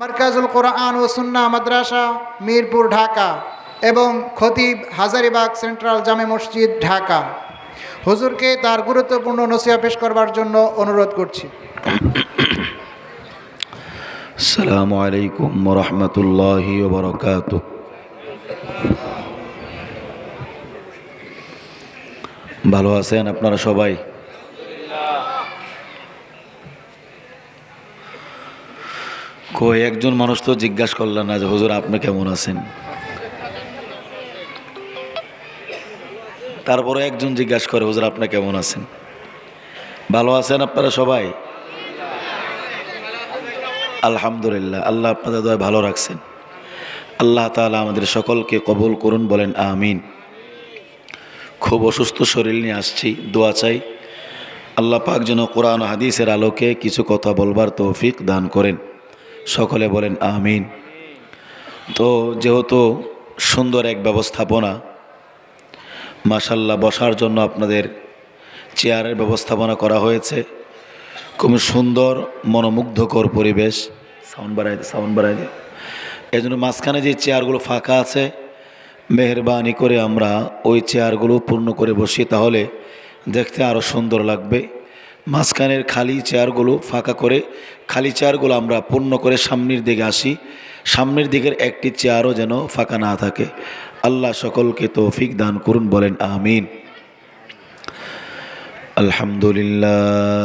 মার্কাজুল কোরআন ও সুন্না মাদ্রাসা, মিরপুর, ঢাকা এবং খতিব হাজারিবাগ সেন্ট্রাল জামে মসজিদ, ঢাকা। হুজুরকে তার গুরুত্বপূর্ণ নসিহা পেশ করবার জন্য অনুরোধ করছি। আসসালামু আলাইকুম রহমতুল্লাহি বরকাত ভালো আছেন আপনারা সবাই? কই, একজন মানুষ তো জিজ্ঞাসা করলেন না যে, হুজুর, আপনি কেমন আছেন? তারপরে একজন জিজ্ঞাসা করে, হুজুর, আপনি কেমন আছেন? ভালো আছেন আপনারা সবাই? আলহামদুলিল্লাহ, আল্লাহ আপনাদের দয় ভালো রাখছেন। আল্লাহ তাআলা আমাদের সকলকে কবুল করুন, বলেন আমিন। খুব অসুস্থ শরীর নিয়ে আসছি, দোয়া চাই। আল্লাহ পাক যেন কোরআন হাদিসের আলোকে কিছু কথা বলবার তৌফিক দান করেন। সকলে বলেন আমিন। তো যেহেতু সুন্দর এক ব্যবস্থাপনা মাসাল্লাহ বসার জন্য আপনাদের চেয়ারের ব্যবস্থাপনা করা হয়েছে। খুব সুন্দর, মনোমুগ্ধকর পরিবেশ। সাউন্ড বাড়াই সাউন্ড বাড়াই দিই এই জন্য মাঝখানে যে চেয়ারগুলো ফাঁকা আছে, মেহরবানি করে আমরা ওই চেয়ারগুলো পূর্ণ করে বসি, তাহলে দেখতে আরও সুন্দর লাগবে। মাঝখানের খালি চেয়ারগুলো ফাঁকা করে খালি চেয়ারগুলো আমরা পূর্ণ করে সামনের দিকে আসি সামনের দিকের একটি চেয়ারও যেন ফাঁকা না থাকে আল্লাহ সকলকে তৌফিক দান করুন বলেন আমিন আলহামদুলিল্লাহ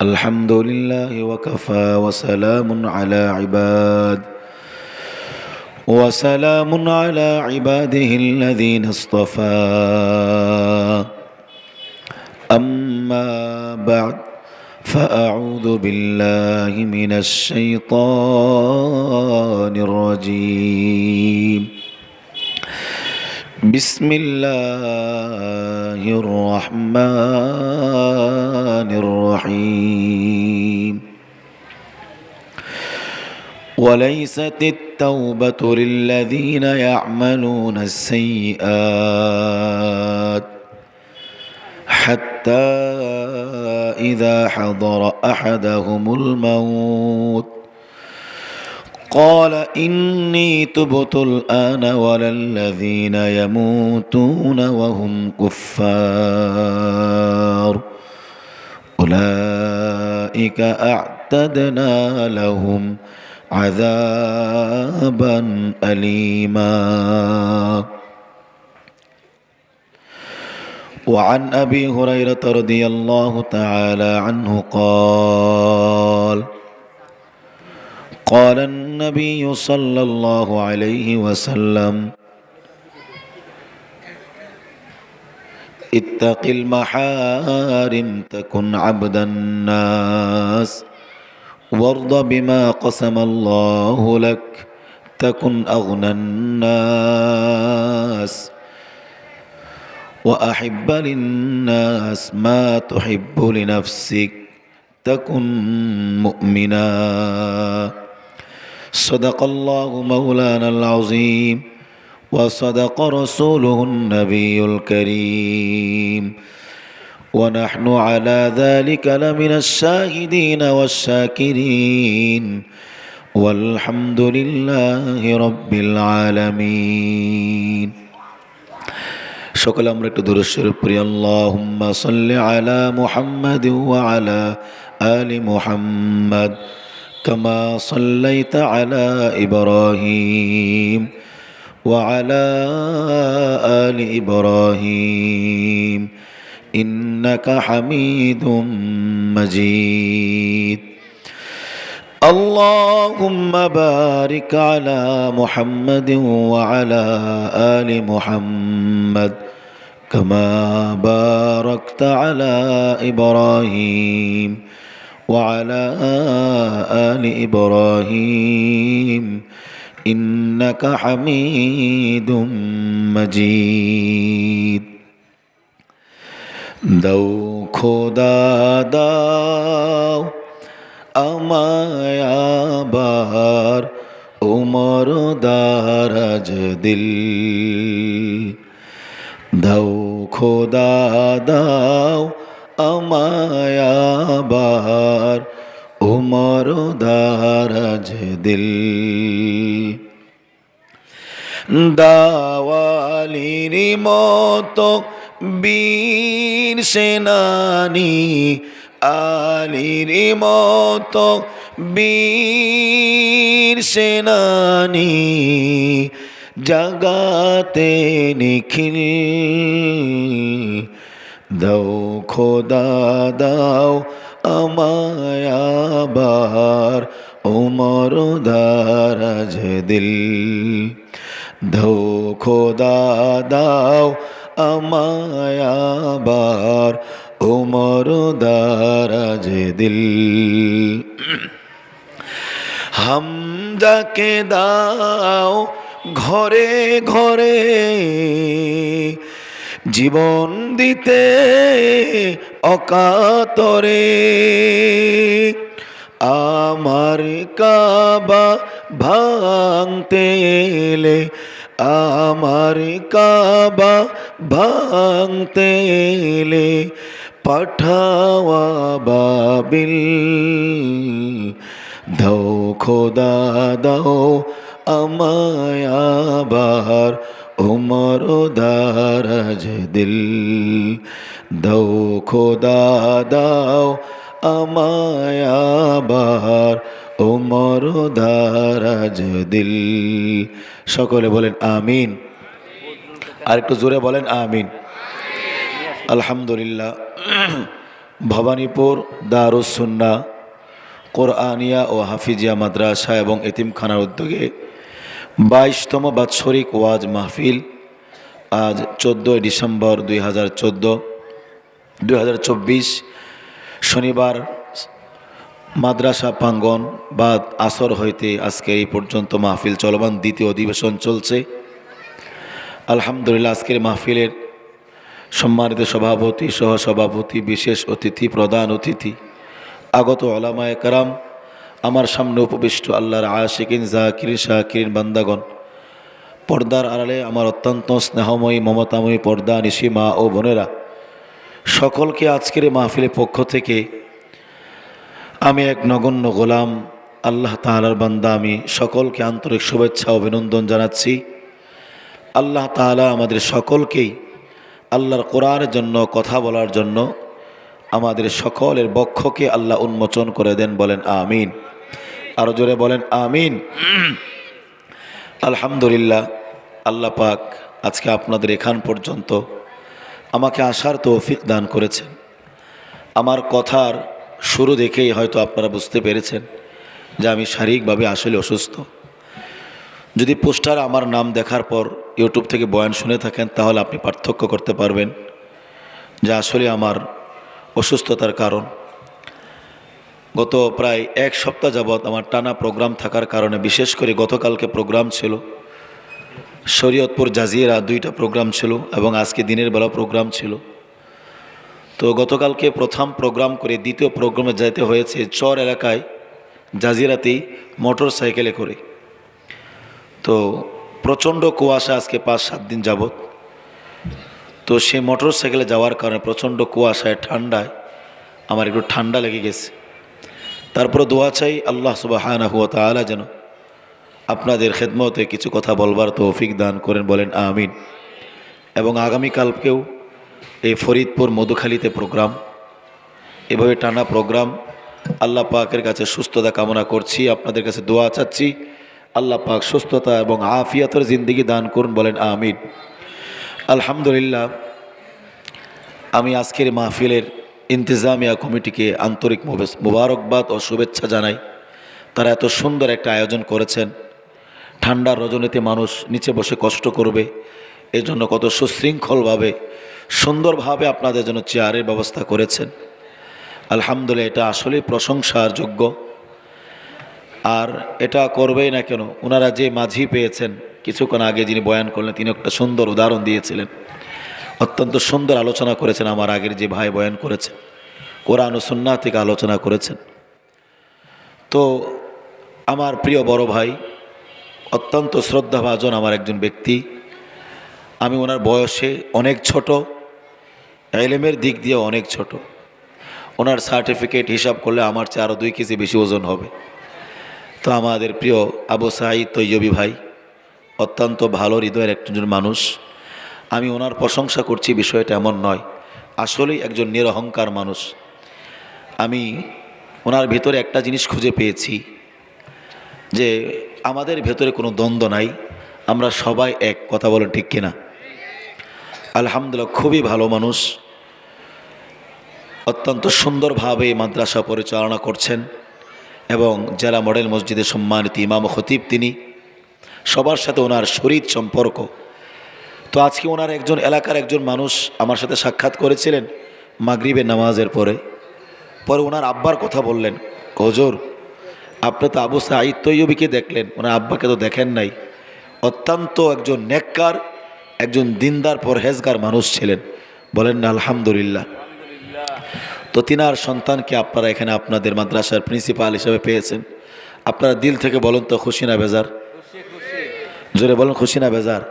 الحمد لله وكفى وسلام على عباد وسلام على عباده الذين اصطفى أما بعد فأعوذ بالله من الشيطان الرجيم. بسم الله الرحمن الرحيم. وليست التوبة للذين يعملون السيئات حتى إذا حضر أحدهم الموت. قال إني تبت الآن ولا الذين يموتون وهم كفار. أولئك أعتدنا لهم عذابا أليما. وعن أبي هريرة رضي الله تعالى عنه قال قال النبي صلى الله عليه وسلم اتق المحارم تكن عبد الناس وارض بما قسم الله لك تكن أغنى الناس. وأحب للناس ما تحب لنفسك تكن مؤمنا. صدق الله مولانا العظيم وصدق رسوله النبي الكريم. ونحن على ذلك لمن الشاهدين والشاكرين. والحمد لله رب العالمين. সকলে আমরা একটু দূরস্বরূপ করি আল্লাহুম্মা আলা মুহাম্মাদ ওয়া আলা আলি মোহাম্মদ কামা সাল্লাইতা আলা ইব্রাহিম ওয়া আলা আলি ইব্রাহিম। ইন্নাকা হামিদুম মাজিদ। اللهم بارك على محمد وعلى آل محمد كما باركت على إبراهيم وعلى آل إبراهيم. إنك حميد مجيد. دو خدا داو আমায় আবার উমর দারাজ দিল। দাও খোদা, দাও আমায় আবার উমর দারাজ দিল। দাওয়ালির মতো বীর সেনানি আলির মতো বীর সেনানি জগাতে নিখিল। দাও খোদা, দাও আমায়াবার উমর দারাজ দিল। ধো খোদা, দাও আমায়াবার উমর দারাজ দিল। হামদাকে দাও ঘরে ঘরে, জীবন দিতে অকাতরে। আমার কাবা ভাঙতে এলে, আমার কাবা ভাঙতে এলে পাঠাওয়া বাবিল। দাও খোদা, দাও আমায় আবার উমর দারাজ দিল। দাও খোদা, দাও আমায় আবার উমর দারাজ দিল। সকলে বলেন আমিন। আর একটু জোরে বলেন আমিন। আলহামদুলিল্লাহ। ভবানীপুর দারুসুন্না কোরআনিয়া ও হাফিজিয়া মাদ্রাসা এবং এতিমখানার উদ্যোগে বাইশতম বাৎসরিক ওয়াজ মাহফিল আজ চোদ্দোই ডিসেম্বর দুই হাজার চোদ্দ শনিবার মাদ্রাসা প্রাঙ্গন বা আসর হইতে আজকে এই পর্যন্ত মাহফিল চলমান দ্বিতীয় অধিবেশন চলছে। আলহামদুলিল্লাহ, আজকের মাহফিলের সম্মানিত সভাপতি, সহসভাপতি, বিশেষ অতিথি, প্রধান অতিথি, আগত আলামায় কারাম, আমার সামনে উপবিষ্ট আল্লাহর আশিকিন জাকির শাকিরিন, বান্দাগণ, পর্দার আড়ালে আমার অত্যন্ত স্নেহময়ী, মমতাময়ী পর্দা, নিশি মা ও বোনেরা, সকলকে আজকের মাহফিলের পক্ষ থেকে আমি এক নগণ্য গোলাম, আল্লাহ তাআলার বান্দা, আমি সকলকে আন্তরিক শুভেচ্ছা, অভিনন্দন জানাচ্ছি। আল্লাহ তাআলা আমাদের সকলকেই আল্লাহর কোরআনের জন্য, কথা বলার জন্য আমাদের সকলের বক্ষকে আল্লাহ উন্মোচন করে দেন বলেন আমিন। আরও জোরে বলেন আমিন। আলহামদুলিল্লাহ, আল্লাহ পাক আজকে আপনাদের এখান পর্যন্ত আমাকে আসার তৌফিক দান করেছেন। আমার কথার শুরু দেখেই হয়তো আপনারা বুঝতে পেরেছেন যে আমি শারীরিকভাবে আসলে অসুস্থ। যদি পোস্টার আমার নাম দেখার পর ইউটিউব থেকে বয়ান শুনে থাকেন, তাহলে আপনি পার্থক্য করতে পারবেন, যা আসলে আমার অসুস্থতার কারণ। গত প্রায় এক সপ্তাহ যাবৎ আমার টানা প্রোগ্রাম থাকার কারণে, বিশেষ করে গতকালকে প্রোগ্রাম ছিল, শরীয়তপুর জাজিরা দুইটা প্রোগ্রাম ছিল এবং আজকে দিনের বেলা প্রোগ্রাম ছিল। তো গতকালকে প্রথম প্রোগ্রাম করে দ্বিতীয় প্রোগ্রামে যেতে হয়েছে চর এলাকায় জাজিরাতেই মোটর সাইকেলে করে। তো প্রচণ্ড কুয়াশা আজকে পাঁচ, সাত দিন যাবৎ। তো সে মোটর সাইকেলে যাওয়ার কারণে প্রচণ্ড কুয়াশায়, ঠান্ডায় আমার একটু ঠান্ডা লেগে গেছে। তারপরে দোয়া চাই আল্লাহ সুবাহ হুয়া তালা যেন আপনাদের খেদমতে কিছু কথা বলবার তৌফিক দান করেন, বলেন আমিন। এবং আগামীকালকেও এই ফরিদপুর মধুখালীতে প্রোগ্রাম, এভাবে টানা প্রোগ্রাম আল্লাহ পাকের কাছে সুস্থতা কামনা করছি, আপনাদের কাছে দোয়া চাচ্ছি। আল্লাহ পাক সুস্থতা এবং আফিয়াতের জিন্দিগি দান করুন, বলেন আমিন। আলহামদুলিল্লাহ, আমি আজকের মাহফিলের ইন্তেজামিয়া কমিটিকে আন্তরিক মুবে- মুবারকবাদ ও শুভেচ্ছা জানাই। তারা এত সুন্দর একটা আয়োজন করেছেন। ঠান্ডার রজনীতে মানুষ নিচে বসে কষ্ট করবে। এজন্য কত সুশৃঙ্খলভাবে, সুন্দরভাবে আপনাদের জন্য চেয়ারের ব্যবস্থা করেছেন। আলহামদুলিল্লাহ, এটা আসলেই প্রশংসার যোগ্য। আর এটা করবেই না কেন? ওনারা যে মাঝি পেয়েছেন, কিছুক্ষণ আগে যিনি বয়ান করলেন, তিনি একটা সুন্দর উদাহরণ দিয়েছিলেন। অত্যন্ত সুন্দর আলোচনা করেছেন আমার আগের যে ভাই বয়ান করেছেন। কোরআন ও সুন্না থেকে আলোচনা করেছেন। তো আমার প্রিয় বড় ভাই, অত্যন্ত শ্রদ্ধাভাজন আমার একজন ব্যক্তি। আমি ওনার বয়সে অনেক ছোট, এলেমের দিক দিয়ে অনেক ছোট। ওনার সার্টিফিকেট হিসাব করলে আমার চেয়ে আরও দুই কেজি বেশি ওজন হবে। তো আমাদের প্রিয় আবু সাঈদ তৈয়বী ভাই, অত্যন্ত ভালো হৃদয়ের একজন মানুষ। আমি ওনার প্রশংসা করছি, বিষয়টা এমন নয়। আসলেই একজন নিরহংকার মানুষ। আমি ওনার ভেতরে একটা জিনিস খুঁজে পেয়েছি, যে আমাদের ভেতরে কোনো দ্বন্দ্ব নাই, আমরা সবাই এক, কথা বলেন ঠিক কিনা? আলহামদুলিল্লাহ, খুবই ভালো মানুষ। অত্যন্ত সুন্দরভাবে মাদ্রাসা পরিচালনা করছেন। এবং জেলা মডেল মসজিদে সম্মানিত ইমাম খতিব, তিনি সবার সাথে ওনার শরীর সম্পর্ক। তো আজকে ওনার একজন এলাকার একজন মানুষ আমার সাথে সাক্ষাৎ করেছিলেন মাগরিবের নামাজের পরে। পরে ওনার আব্বার কথা বললেন কজোর আপনি তো আবু সাঈদ তৈয়বিকে দেখলেন, ওনার আব্বাকে তো দেখেন নাই। অত্যন্ত একজন নেককার, একজন দিনদার, পরহেজগার মানুষ ছিলেন। বলেন না, আলহামদুলিল্লাহ। তো তিনার সন্তানকে আপনারা এখানে আপনাদের মাদ্রাসার প্রিন্সিপাল হিসেবে পেয়েছেন। আপনারা দিল থেকে বলুন তো, খুশি না বেজার? জোরে বলুন, খুশি না বেজার?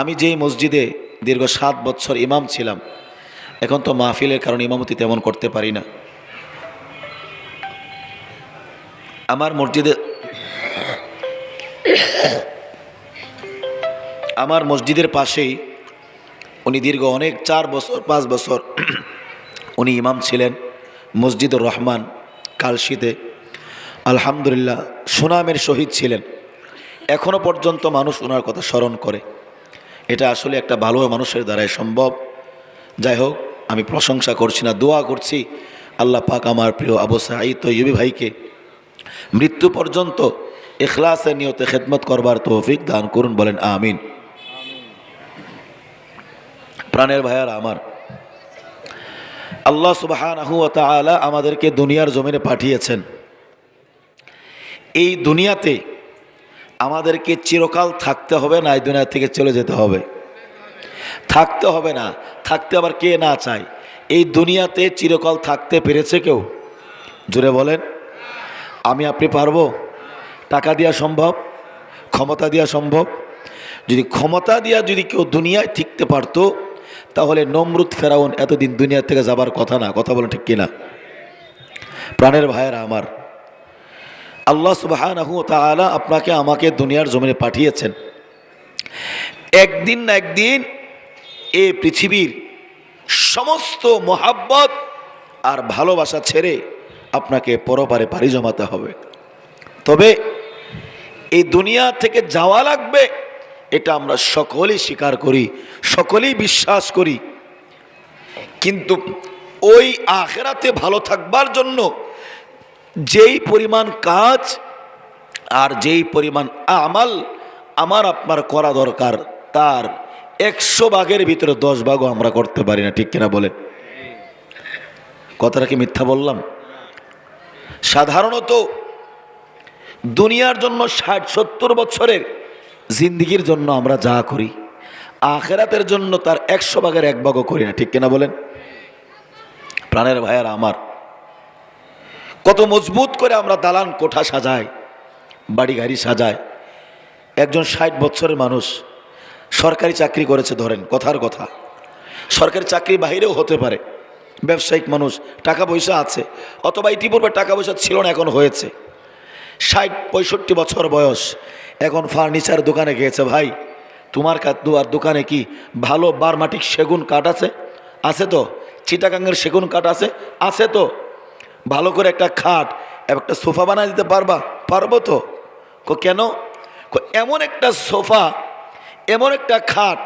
আমি যেই মসজিদে দীর্ঘ সাত বছর ইমাম ছিলাম, এখন তো মাহফিলের কারণে ইমামতি তেমন করতে পারি না। আমার মসজিদে আমার মসজিদের পাশেই উনি দীর্ঘ অনেক চার বছর, পাঁচ বছর উনি ইমাম ছিলেন, মসজিদুর রহমান, কালশিতে। আলহামদুলিল্লাহ, সুনামের শহীদ ছিলেন। এখনও পর্যন্ত মানুষ ওনার কথা স্মরণ করে। এটা আসলে একটা ভালো মানুষের দ্বারাই সম্ভব। যাই হোক, আমি প্রশংসা করছি না, দোয়া করছি আল্লাহ পাক আমার প্রিয় আবু সাঈদ তৈয়বী ভাইকে। মৃত্যু পর্যন্ত এখলাসের নিয়তে খেদমত করবার তৌফিক দান করুন, বলেন আমিন। প্রাণের ভাইয়ার আমার আল্লাহ সুবাহানাহু তালা আমাদেরকে দুনিয়ার জমিনে পাঠিয়েছেন। এই দুনিয়াতে আমাদেরকে চিরকাল থাকতে হবে না, এই দুনিয়া থেকে চলে যেতে হবে। থাকতে হবে না, থাকতে আবার কে না চায়? এই দুনিয়াতে চিরকাল থাকতে পেরেছে কেউ? জুড়ে বলেন। আমি, আপনি পারব? টাকা দেওয়া সম্ভব? ক্ষমতা দেওয়া সম্ভব? যদি ক্ষমতা দিয়া যদি কেউ দুনিয়ায় ঠিকতে পারতো তাহলে নমরুদ ফেরাউন এতদিন দুনিয়া থেকে যাবার কথা না, কথা বলেন ঠিক কিনা? প্রাণের ভাইয়েরা আমার, আল্লাহ তাআলা আপনাকে আমাকে দুনিয়ার জমিনে পাঠিয়েছেন। একদিন না একদিন এ পৃথিবীর সমস্ত মোহাব্বত আর ভালোবাসা ছেড়ে আপনাকে পরপারে পাড়ি জমাতে হবে। তবে এই দুনিয়া থেকে যাওয়া লাগবে এটা আমরা সকলেই স্বীকার করি, সকলেই বিশ্বাস করি। কিন্তু ওই আখেরাতে ভালো থাকবার জন্য যেই পরিমাণ কাজ আর যেই পরিমাণ আমাল আমার আপনার করা দরকার, তার একশো ভাগের ভিতরে দশ ভাগও আমরা করতে পারি না, ঠিক কিনা বলে কথাটা কি মিথ্যা বললাম? সাধারণত দুনিয়ার জন্য ষাট সত্তর বছরের জিন্দিগির জন্য আমরা যা করি, আখেরাতের জন্য তার একশো ভাগের এক ভাগও করি না, ঠিক কিনা বলেন? প্রাণের ভাইয়ার আমার, কত মজবুত করে আমরা দালান কোঠা সাজাই, বাড়ি গাড়ি সাজাই। একজন ষাট বছরের মানুষ সরকারি চাকরি করেছে, ধরেন, কথার কথা। সরকারি চাকরি বাইরেও হতে পারে, ব্যবসায়িক মানুষ, টাকা পয়সা আছে, অথবা ইতিপূর্বে টাকা পয়সা ছিল না, এখন হয়েছে। ষাট, পঁয়ষট্টি বছর বয়স এখন ফার্নিচার দোকানে গিয়েছে ভাই। তোমার দুয়ার দোকানে কি ভালো বারমাটিক সেগুন কাঠ আছে? আছে তো? চিটাগাঙ্গের সেগুন কাঠ আছে? আছে তো? ভালো করে একটা খাট একটা সোফা বানায় দিতে পারবা? পারব তো? কেন? এমন একটা সোফা, এমন একটা খাট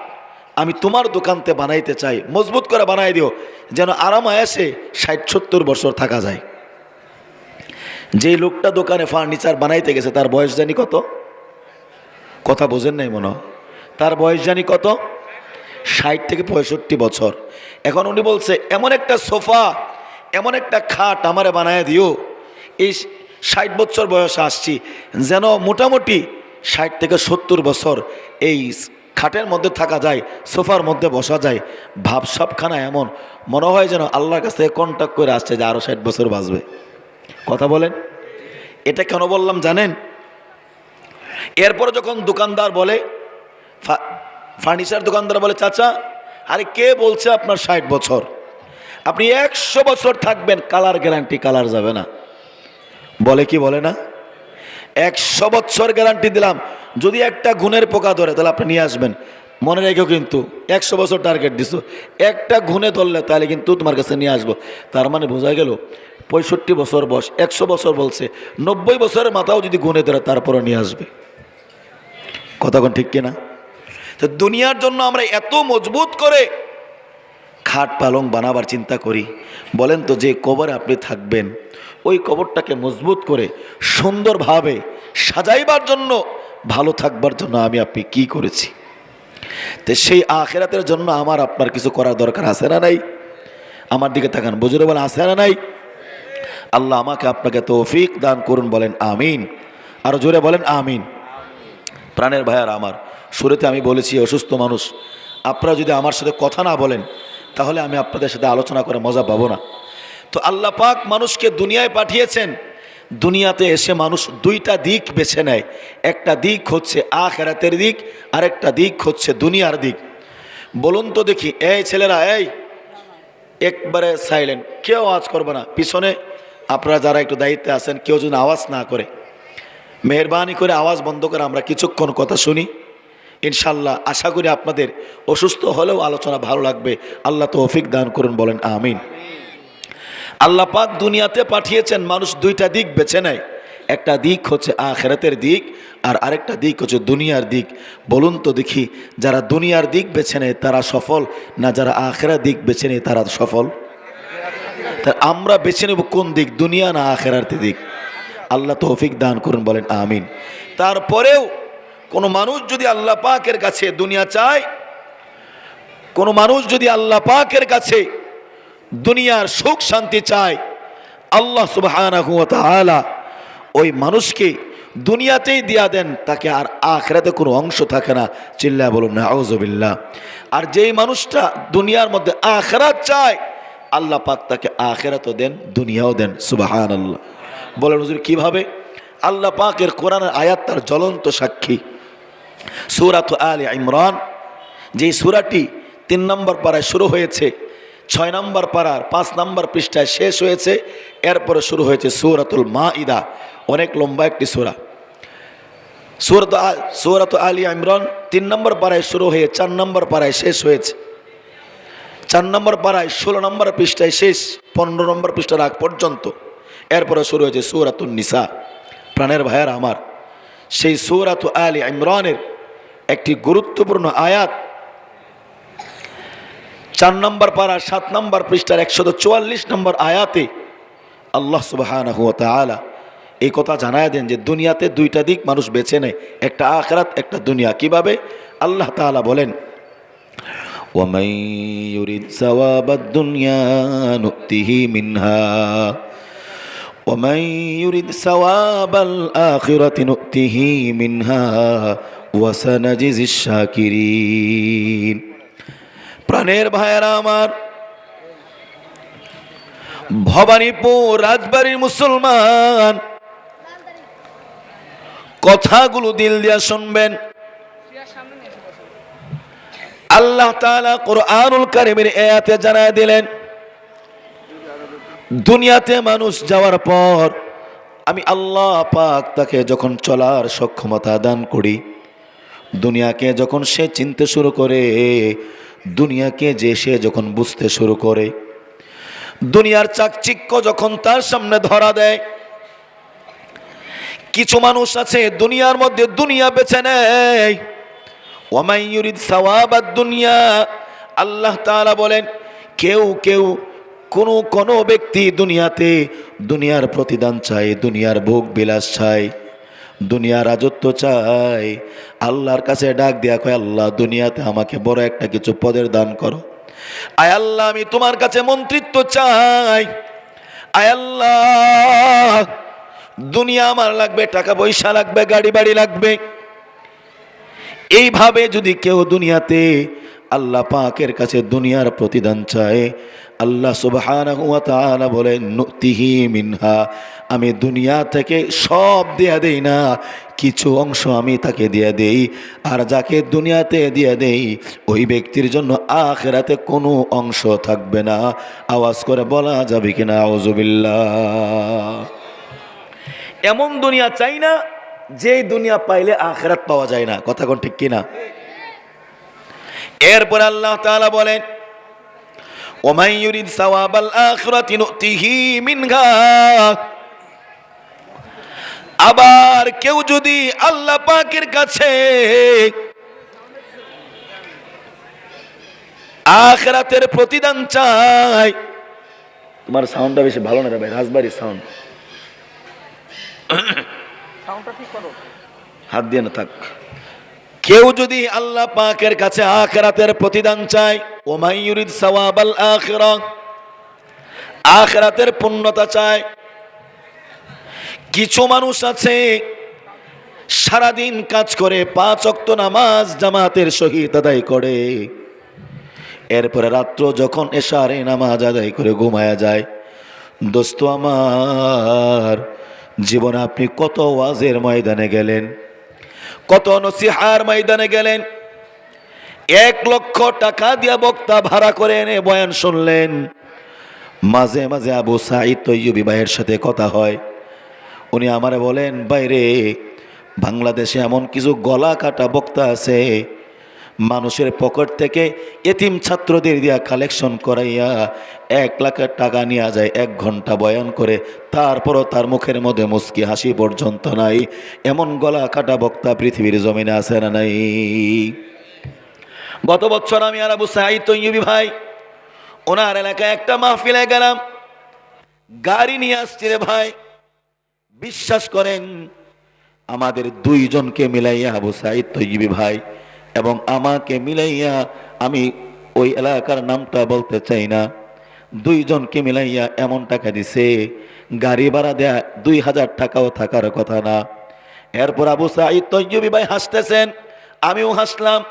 আমি তোমার দোকানতে বানাইতে চাই। মজবুত করে বানাই দিও, যেন আরাম আয়াসে ষাট সত্তর বছর থাকা যায়। যেই লোকটা দোকানে ফার্নিচার বানাইতে গেছে, তার বয়স জানি কত? কথা বোঝেন নাই মনে তার বয়স জানি কত? ষাট থেকে পঁয়ষট্টি বছর। এখন উনি বলছে, এমন একটা সোফা, এমন একটা খাট আমারে বানায় দিও। এই ষাট বছর বয়সে আসছি, যেন মোটামুটি ষাট থেকে সত্তর বছর এই খাটের মধ্যে থাকা যায়, সোফার মধ্যে বসা যায়। ভাব সবখানা এমন। মনে হয় যেন আল্লাহর কাছ কন্ট্যাক্ট করে আসছে যে আরও ষাট বছর বাঁচবে। কথা বলেন। এটা কেন বললাম জানেন? এরপরে যখন দোকানদার বলে ফার্নিচার দোকানদার বলে, চাচা, আরে কে বলছে আপনার ষাট বছর? আপনি একশো বছর থাকবেন, কালার গ্যারান্টি, কালার যাবে না। বলে কি বলে না? একশো বছর গ্যারান্টি দিলাম। যদি একটা গুণের পোকা ধরে, তাহলে আপনি নিয়ে আসবেন। মনে রেখেও কিন্তু, একশো বছর টার্গেট দিছো। একটা ঘুণে ধরলে, তাহলে কিন্তু তোমার কাছে নিয়ে আসব। তার মানে বোঝা গেল, পঁয়ষট্টি বছর বয়স, একশো বছর বলছে, নব্বই বছরের মাথাও যদি গুণে ধরে তারপরে নিয়ে আসবে। কতক্ষণ ঠিক কিনা? তো দুনিয়ার জন্য আমরা এত মজবুত করে খাট পালং বানাবার চিন্তা করি। বলেন তো যে কবরে আপনি থাকবেন, ওই কবরটাকে মজবুত করে সুন্দরভাবে সাজাইবার জন্য, ভালো থাকবার জন্য আমি আপনি কি করেছি? তো সেই আখেরাতের জন্য আমার আপনার কিছু করার দরকার আছে না নাই? আমার দিকে তাকান বুঝলে বলেন, আছে না নাই? আল্লাহ আমাকে আপনাকে তৌফিক দান করুন, বলেন আমিন। আরও জোরে বলেন, আমিন। প্রাণের ভাইয়ার আমার শুরুতে আমি বলেছি অসুস্থ মানুষ, আপনারা যদি আমার সাথে কথা না বলেন, তাহলে আমি আপনাদের সাথে আলোচনা করে মজা পাবো না। তো আল্লাহ পাক মানুষকে দুনিয়ায় পাঠিয়েছেন। দুনিয়াতে এসে মানুষ দুইটা দিক বেছে নেয়। একটা দিক হচ্ছে আখেরাতের দিক আর একটা দিক হচ্ছে দুনিয়ার দিক। বলুন তো দেখি, এই ছেলেরা, এই! একবারে সাইলেন্ট কেউ আওয়াজ করবে না। পিছনে আপনারা যারা একটু দায়িত্বে আছেন, কেউ যেন আওয়াজ না করে। মেহরবানি করে আওয়াজ বন্ধ করে আমরা কিছুক্ষণ কথা শুনি। ইনশাল্লাহ, আশা করি আপনাদের অসুস্থ হলেও আলোচনা ভালো লাগবে। আল্লাহ তৌফিক দান করুন, বলেন আমিন। আল্লাহ পাক দুনিয়াতে পাঠিয়েছেন, মানুষ দুইটা দিক বেছে নেয়। একটা দিক হচ্ছে আখেরাতের দিক, আর আরেকটা দিক হচ্ছে দুনিয়ার দিক। বলুন তো দেখি, যারা দুনিয়ার দিক বেছে নেয়, তারা সফল? না যারা আখেরা দিক বেছে নেয়, তারা সফল? তা আমরা বেছে নেব কোন দিক, দুনিয়া না আখেরার দিক? আল্লাহ তৌফিক দান করুন, বলেন আমিন। তারপরেও কোনো মানুষ যদি আল্লাহ পাকের কাছে দুনিয়া চায়, কোনো মানুষ যদি আল্লাহ পাকের কাছে দুনিয়ার সুখ শান্তি চায়, আল্লাহ তাআলা ওই মানুষকে দুনিয়াতেই দিয়া দেন, তাকে আর আখরাতে কোনো অংশ থাকে না। চিল্লা বলুন না আউজবিল্লা আর যেই মানুষটা দুনিয়ার মধ্যে আখরাত চায়, আল্লাহ পাক তাকে আখেরাতও দেন, দুনিয়াও দেন সুবাহান আল্লাহ বলেন হুজুর, কীভাবে? আল্লাহ পাকের কোরআনের আয়াত তার জ্বলন্ত সাক্ষী। সুরাত আল ইমরান, যেই সুরাটি তিন নম্বর পাড়ায় শুরু হয়েছে, ছয় নম্বর পাড়ার পাঁচ নম্বর পৃষ্ঠায় শেষ হয়েছে, এরপরে শুরু হয়েছে সুরাতুল মা ইদা অনেক লম্বা একটি সুরা। সুরত সুরত আলী ইমরান তিন নম্বর পাড়ায় শুরু হয়ে চার নম্বর পাড়ায় শেষ হয়েছে। চার নম্বর পাড়ায় ষোলো নম্বর পৃষ্ঠায় শেষ, পনেরো নম্বর পৃষ্ঠার আগ পর্যন্ত। এরপরে শুরু হয়েছে সৌরাতুল নিসা। প্রাণের ভাইয়ার আমার, সেই সৌরাত আলী ইমরানের একটি গুরুত্বপূর্ণ আয়াত। চার নম্বর পাড়া সাত নম্বর পৃষ্ঠার একশো চুয়াল্লিশ নম্বর আয়াতে আল্লাহ সুবাহানা আলা এই কথা জানায় দেন যে, দুনিয়াতে দুইটা দিক মানুষ বেছে নেয়, একটা আখরাত, একটা দুনিয়া। কীভাবে? আল্লাহ তালা বলেন ওমাই ইউরিদ দুনিয়া নুক্তিহি মিনহা। ومن يريد ثواب الآخرة نؤته منها وسنجزي الشاكرين প্রাণের ভাইয়েরা আমার ভবানীপুর রাজবাড়ির মুসলমান কথাগুলো দিল দিয়া শুনবেন আল্লাহ তাআলা কোরআনুল কারিমের আয়াতে জানায় দিলেন দুনিয়াতে মানুষ যাওয়ার পর আমি আল্লাহ পাক তাকে যখন চলার সক্ষমতা দান করি, দুনিয়াকে যখন সে চিনতে শুরু করে, দুনিয়াকে যে সে যখন বুঝতে শুরু করে, দুনিয়ার চাকচিক্য যখন তার সামনে ধরা দেয়, কিছু মানুষ আছে দুনিয়ার মধ্যে দুনিয়া বেছে নেয়। দুনিয়া, আল্লাহ তাআলা বলেন, কেউ কেউ কোনো কোনো ব্যক্তি দুনিয়াতে দুনিয়ার প্রতিদান চায়, দুনিয়ার ভোগ বিলাস চায়, দুনিয়ার রাজত্ব চাই আল্লাহর কাছে ডাক দেয়া কয়, আল্লাহ, দুনিয়াতে আমাকে বড় একটা কিছু পদের দান করো। আয় আল্লাহ, আমি তোমার কাছে মন্ত্রিত্ব চাই। আয় আল্লাহ, দুনিয়া আমার লাগবে, টাকা পয়সা লাগবে, গাড়ি বাড়ি লাগবে। এইভাবে যদি কেউ দুনিয়াতে আল্লাহ পাকের কাছে দুনিয়ার প্রতিদান চায় আল্লাহ তাআলা বলেন, নুতিহি মিনহা, আমি দুনিয়া থেকে সব দেয়া দেই না, কিছু অংশ আমি তাকে দিয়ে দেই, আর যাকে দুনিয়াতে দিয়ে দেই, ওই ব্যক্তির জন্য আখেরাতে কোনো অংশ থাকবে না। আওয়াজ করে বলা যাবে কিনা আউজুবিল্লাহ এমন দুনিয়া চাই না যে দুনিয়া পাইলে আখেরাত পাওয়া যায় না। কথা কোন ঠিক কিনা? এরপর আল্লাহ তাআলা বলেন ওমাই ইউরিদ সাওয়াবাল আখিরাতি নুতিহি মিনহা। আবার কেউ যদি আল্লাহ পাকের কাছে আখরাতের প্রতিদান চায় তোমার সাউন্ডটা বেশি ভালো না রে ভাই রাজবাড়ি সাউন্ড। হাত দিয়ে না থাক। কেউ যদি আল্লাহ পাকের কাছে আখরাতের প্রতিদান চায় ও মাইয়ুরিদ সওয়াবাল আখিরা, আখরাতের পূর্ণতা চায়। কিছু মানুষ আছে, সারাদিন কাজ করে, পাঁচ অক্ত নামাজ জামাতের সহিত আদায় করে। এরপরে রাত্র যখন এশারে নামাজ আদায় করে ঘুমায়া যায়, দোস্ত আমার, জীবনে আপনি কত ওয়াজের ময়দানে গেলেন? কত নসিহার ময়দানে গেলেন। এক লক্ষ টাকা দিয়া বক্তা ভাড়া করে এনে বয়ান শুনলেন। মাঝে মাঝে আবু সাঈদ তৈয়বী ভাইয়ের সাথে কথা হয়। উনি আমারে বলেন বাইরে বাংলাদেশে এমন কিছু গলা কাটা বক্তা আছে মানুষের পকেট থেকে এতিম ছাত্রদের দিয়া কালেকশন করাইয়া এক লাখ টাকা নেওয়া যায়, এক ঘণ্টা বয়ান করে। তারপরও তার মুখের মধ্যে মুস্কি হাসি পর্যন্ত নাই। এমন গলা কাটা বক্তা পৃথিবীর জমিনে আছে না নাই? গত বছর আমি আর আবু সাঈদ তৈয়বী ভাই, ওনার এলাকায় একটা মাহফিলে গেলাম। গাড়ি নিয়ে আসছি রে ভাই। বিশ্বাস করেন, আমাদের দুইজনকে মিলাইয়া আবু সাইদ তৈবি ভাই এবং আমাকে মিলাইয়া আমি ওই এলাকার নামটা বলতে চাই না। দুইজনকে মিলাইয়া এমন টাকা দিছে। গাড়ি ভাড়া দেয়া দুই হাজার টাকাও থাকার কথা না। এরপর আবু সাইদ তৈবি ভাই হাসতেছেন। আমিও হাসলাম।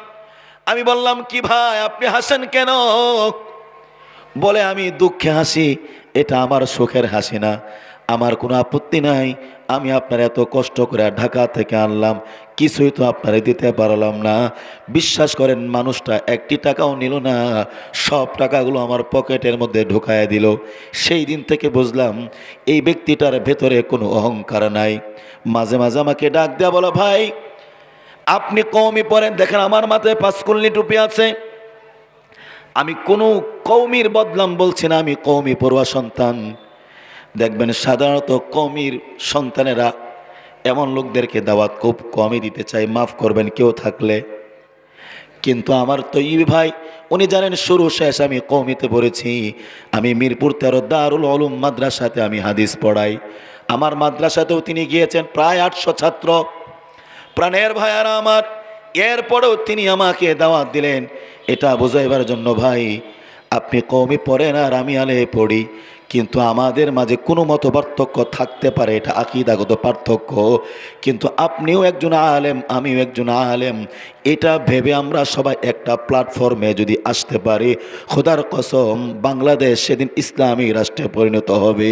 আমি বললাম, কি ভাই, আপনি হাসেন কেন? বলে, আমি দুঃখে হাসি। এটা আমার সুখের হাসি না। আমার কোনো আপত্তি নাই। আমি আপনার এত কষ্ট করে ঢাকা থেকে আনলাম, কিছুই তো আপনারে দিতে পারলাম না। বিশ্বাস করেন, মানুষটা একটি টাকাও নিল না, সব টাকাগুলো আমার পকেটের মধ্যে ঢুকায় দিল। সেই দিন থেকে বুঝলাম, এই ব্যক্তিটার ভেতরে কোনো অহংকার নাই। মাঝে মাঝে আমাকে ডাক দেয়া বলো, ভাই, আপনি কমই পড়েন, দেখেন আমার মাথায় পাঁচকুল্লি টুপি আছে। আমি কোনো কৌমির বদলাম বলছি না, আমি কৌমি পড়ুয়া সন্তান। দেখবেন সাধারণত কৌমির সন্তানেরা এমন লোকদেরকে দাওয়াত খুব কমই দিতে চাই মাফ করবেন কেউ থাকলে। কিন্তু আমার তৈবি ভাই, উনি জানেন শুরু শেষ আমি কৌমিতে পড়েছি। আমি মিরপুর তেরো দারুল আলুম মাদ্রাসাতে আমি হাদিস পড়াই। আমার মাদ্রাসাতেও তিনি গিয়েছেন, প্রায় আটশো ছাত্র। প্রাণের ভাইয়ারা আমার, এরপরেও তিনি আমাকে দাওয়াত দিলেন। এটা বোঝাইবার জন্য ভাই, আপনি কমই পড়েন আর আমি আলে পড়ি। কিন্তু আমাদের মাঝে কোনো মতো পার্থক্য থাকতে পারে, এটা আকিদাগত পার্থক্য। কিন্তু আপনিও একজন আলেম, আমিও একজন আলেম, এটা ভেবে আমরা সবাই একটা প্ল্যাটফর্মে যদি আসতে পারি, খোদার কসম বাংলাদেশ সেদিন ইসলামী রাষ্ট্রে পরিণত হবে।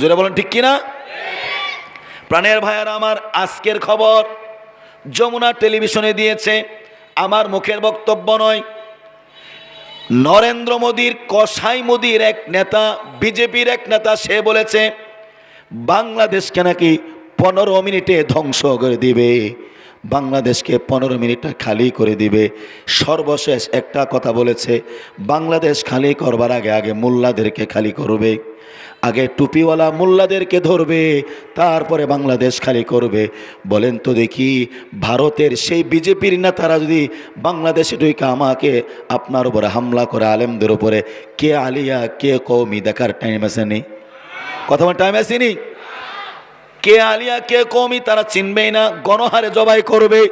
যেটা বলেন, ঠিক কিনা? প্রাণের ভাইয়ারা আমার আজকের খবর, যমুনা টেলিভিশনে দিয়েছে, আমার মুখের বক্তব্য নয় নরেন্দ্র মোদীর, কসাই মোদীর এক নেতা, বিজেপির এক নেতা, সে বলেছে, বাংলাদেশকে নাকি পনেরো মিনিটে ধ্বংস করে দিবে। বাংলাদেশকে পনেরো মিনিটটা খালি করে দিবে। সর্বশেষ একটা কথা বলেছে, বাংলাদেশ খালি করবার আগে আগে মোল্লাদেরকে খালি করবে। আগে টুপিওয়ালা মোল্লাদেরকে ধরবে, তারপরে বাংলাদেশ খালি করবে। বলেন তো দেখি, ভারতের সেই বিজেপির নেতারা যদি বাংলাদেশে ঢুকে আমাকে আপনার উপরে হামলা করে আলেমদের উপরে, কে আলিয়া, কে কৌমি দেখার টাইম আসেনি। কথা বলার টাইম আসেনি? কে আলিয়া, কে কৌমি তারা চিনবেই না, গণহারে জবাই করবে।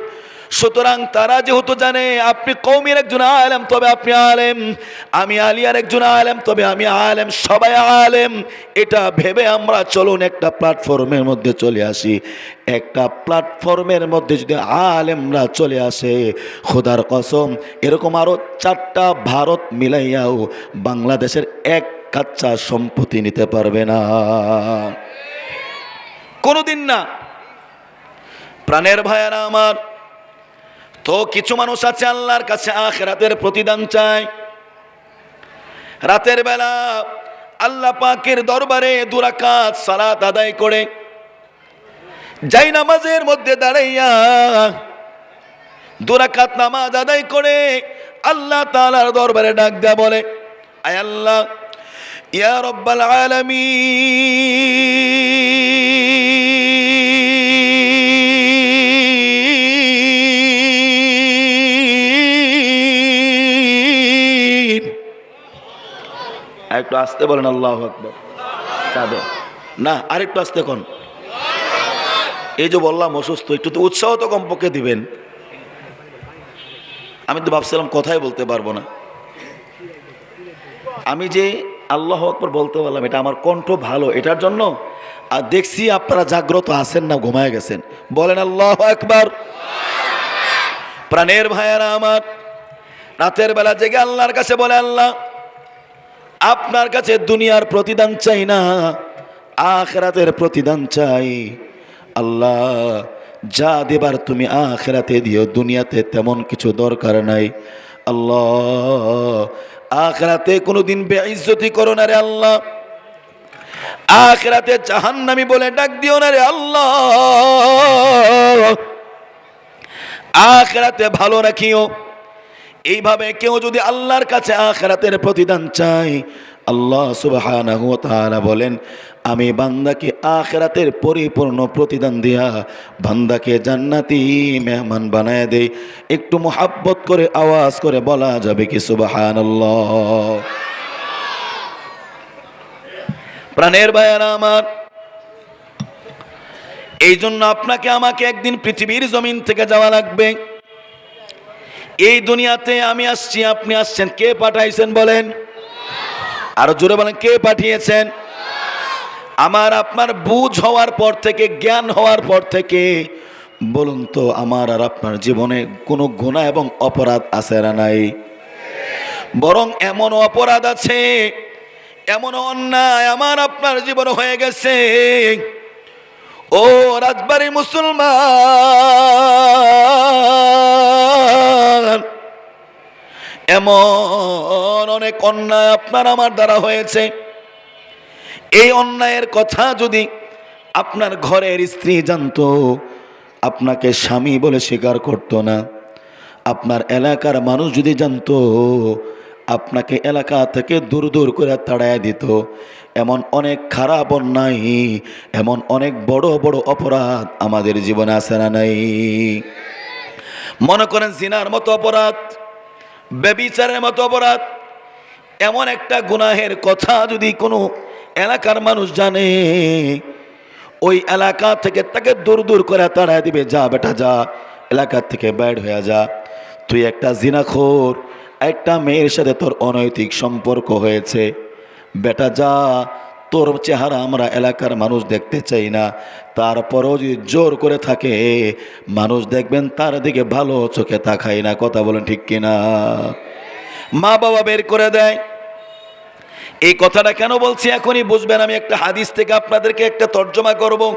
সুতরাং তারা যেহেতু জানে, আপনি কৌমির একজন আলেম, তবে আপনি আলেম। আমি আলিয়ার একজন আলেম, তবে আমি আলেম, সবাই আলেম। এটা ভেবে আমরা চলুন একটা প্ল্যাটফর্মের মধ্যে চলে আসি। একটা প্ল্যাটফর্মের মধ্যে যদি আলেমরা চলে আসে, খোদার কসম, এরকম আরও চারটা ভারত মিলাইয়াও বাংলাদেশের এক কাচ্চা সম্পত্তি নিতে পারবে না। কোনোদিন না। প্রাণের ভাইয়ারা আমার তো কিছু মানুষ আছে আল্লাহর কাছে আখেরাতের প্রতিদান চায়। রাতের বেলা আল্লাহ পাকের দরবারে দুরাকাত সালাত আদায় করে, যাই নামাজের মধ্যে দাঁড়াইয়া দুরাকাত নামাজ আদায় করে আল্লাহ তালার দরবারে ডাক দেয়া বলে, আয় আল্লাহ, ইয়া রব্বাল আলামিন একটু আসতে বলেন, আল্লাহ আকবর। চাঁদে। না, আরেকটু আসতে কোন। এই যে বললাম অসুস্থ, একটু তো উৎসাহ তো কমপক্ষে দিবেন। আমি তো ভাবছিলাম কথাই বলতে পারব না। আমি যে আল্লাহ আকবর বলতে পারলাম, এটা আমার কণ্ঠ ভালো, এটার জন্য, আর দেখছি আপনারা জাগ্রত আছেন না, ঘুমায় গেছেন। বলেন, আল্লাহ একবার প্রাণের ভাইয়ারা আমার, রাতের বেলা জেগে আল্লাহর কাছে বলে, আল্লাহ আপনার কাছে দুনিয়ার প্রতিদান চাই না, আখরাতের প্রতিদান চাই। আল্লাহ, যা দেবার তুমি আখেরাতে দিও, দুনিয়াতে তেমন কিছু দরকার নাই। আল্লাহ, আখরাতে কোনোদিন বেইজ্জতি করো না রে আল্লাহ। আখরাতে জাহান্নামি বলে ডাক দিও না রে আল্লাহ। আখরাতে ভালো রাখিও এইভাবে কেউ যদি আল্লাহর কাছে আখরাতের প্রতিদান চায়, আল্লাহ তাআলা বলেন, আমি বান্দাকে আখরাতের পরিপূর্ণ প্রতিদান দিয়া বান্দাকে জান্নাতি মেহমান বানায় দেই। একটু মোহাব্বত করে, আওয়াজ করে বলা যাবে কি সুবহানাল্লাহ? প্রাণের ভাইয়ারা আমার এই জন্য আপনাকে আমাকে একদিন পৃথিবীর জমিন থেকে যাওয়া লাগবে। এই দুনিয়াতে আমি আসছি, আপনি আসছেন। কে পাঠাইছেন বলেন? আরও জোরে বলেন, কে পাঠিয়েছেন? আমার, আপনার বুঝ হওয়ার পর থেকে, জ্ঞান হওয়ার পর থেকে, বলুন তো আমার আর আপনার জীবনে কোনো গুণা এবং অপরাধ আছে না নাই? বরং এমন অপরাধ আছে এমন অন্যায় আমার আপনার জীবনে হয়ে গেছে। ও রাজবাড়ি মুসলমান, এমন অনেক অন্যায় আপনার আমার দ্বারা হয়েছে। এই অন্যায়ের কথা যদি আপনার ঘরের স্ত্রী জানতো, আপনাকে স্বামী বলে স্বীকার করতো না। আপনার এলাকার মানুষ যদি জানতো, আপনাকে এলাকা থেকে দূর দূর করে তাড়ায় দিত। এমন অনেক খারাপ অন্যায়, এমন অনেক বড় বড় অপরাধ আমাদের জীবনে আসে না নাই। মনে করেন জিনার মতো অপরাধ, ব্যবিচারের মতো অপরাধ, এমন একটা গুনাহের কথা যদি কোনো এলাকার মানুষ জানে, ওই এলাকা থেকে তাকে দূর দূর করে তাড়ায় দিবে, যা বেটা, যা এলাকার থেকে বাইর হয়ে যা। তুই একটা জিনাখোর, একটা মেয়ের সাথে তোর অনৈতিক সম্পর্ক হয়েছে। বেটা যা, তোর চেহারা আমরা এলাকার মানুষ দেখতে চাই না। তারপরও যদি জোর করে থাকে, মানুষ দেখবেন তার দিকে ভালো চোখে তাকাই না। কথা বলেন ঠিক কিনা? মা বাবা বের করে দেয়। এই কথাটা কেন বলছি এখনই বুঝবেন। আমি একটা হাদিস থেকে আপনাদেরকে একটা তর্জমা করব।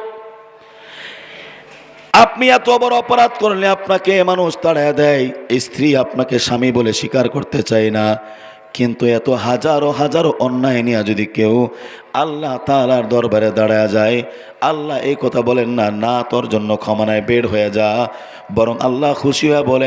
আপনি এত বড় অপরাধ করলে আপনাকে মানুষ তাড়ায় দেয়। স্ত্রী আপনাকে স্বামী বলে স্বীকার করতে চায় না। কিন্তু এত হাজারো হাজারো অন্যায় নিয়ে যদি কেউ আল্লাহ তালার দরবারে দাঁড়ায় যায়, আল্লাহ এই কথা বলেন না না, তোর জন্য ক্ষমা নাই, বের হয়ে যা। বরং আল্লাহ খুশি হয়ে বলেন